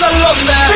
i love there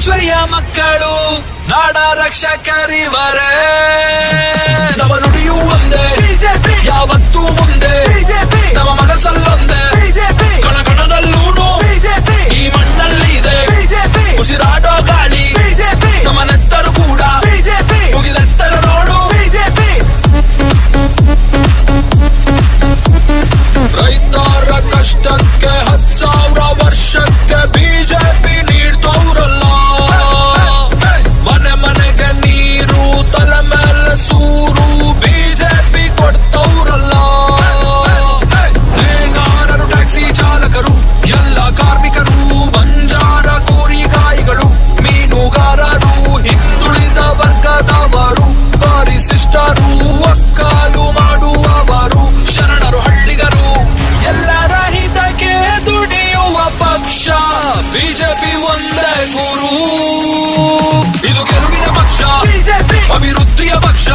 ಐಶ್ವರ್ಯ ಮಕ್ಕಳು ನಾಡ ರಕ್ಷಕರಿವರೇ. ನವ ನುಡಿಯು ಇದು ಗೆಲುವಿನ ಪಕ್ಷ ಬಿಜೆಪಿ ಅಭಿವೃದ್ಧಿಯ ಪಕ್ಷ